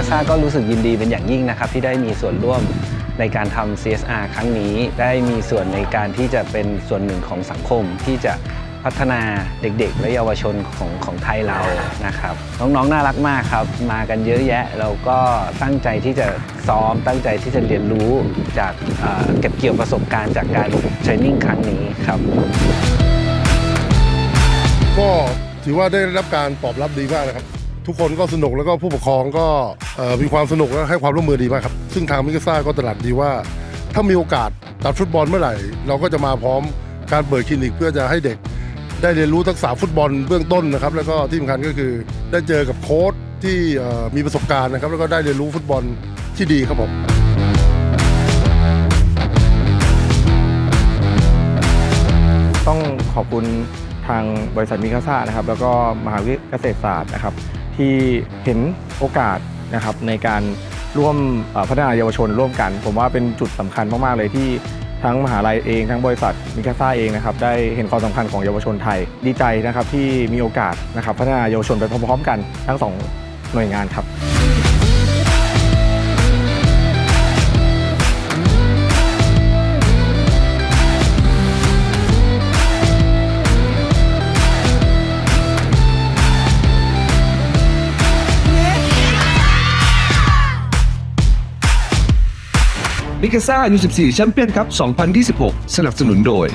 าซ่าก็รู้สึกยินดีเป็นอย่างยิ่งนะครับ ที่ได้มีส่วนร่วมในการทำ CSR ครั้งนี้ ได้มีส่วนในการที่จะเป็นส่วนหนึ่งของสังคมที่จะพัฒนาเด็กๆ และเยาวชนของของไทยเรานะครับ น้องๆ น่ารักมากครับ มากันเยอะแยะแล้วก็ตั้งใจที่จะซ้อมตั้งใจที่จะเรียนรู้จากเเก็บเกี่ยวประสบการณ์จากการเทรนนิ่งครั้งนี้ครับ ก็ถือว่าได้รับการตอบรับดีมากนะครับ ทุกคนก็สนุกแล้วก็ผู้ปกครองก็มีความสนุกและให้ความร่วมมือดีมากครับ ซึ่งทางมิกซ่าก็ตระหนักดีว่า ถ้ามีโอกาสตัดฟุตบอลเมื่อไหร่ เราก็จะมาพร้อมการเปิดคลินิกเพื่อจะให้เด็ก ได้เรียนรู้ทักษะฟุตบอลเบื้องต้นนะครับ แล้วก็ที่สำคัญก็คือได้เจอกับโค้ชที่มีประสบการณ์นะครับ แล้วก็ได้เรียนรู้ฟุตบอลที่ดีครับผมต้องขอบคุณทางบริษัทมิคาซ่านะครับ แล้วก็มหาวิทยาลัยเกษตรศาสตร์นะครับ ที่เห็นโอกาสนะครับในการร่วมพัฒนาเยาวชนร่วมกัน ผมว่าเป็นจุดสำคัญมาก ๆ เลยที่ทั้งมหาลัยเองทั้งบริษัทมิคาซ่าเองนะครับได้เห็นความสำคัญของเยาวชนไทย ดีใจนะครับที่มีโอกาสนะครับพัฒนาเยาวชนไปพร้อมๆ กันทั้งสองหน่วยงานครับ มิกาซ่า U14 แชมเปี้ยนคัพ 2026 สนับสนุนโดย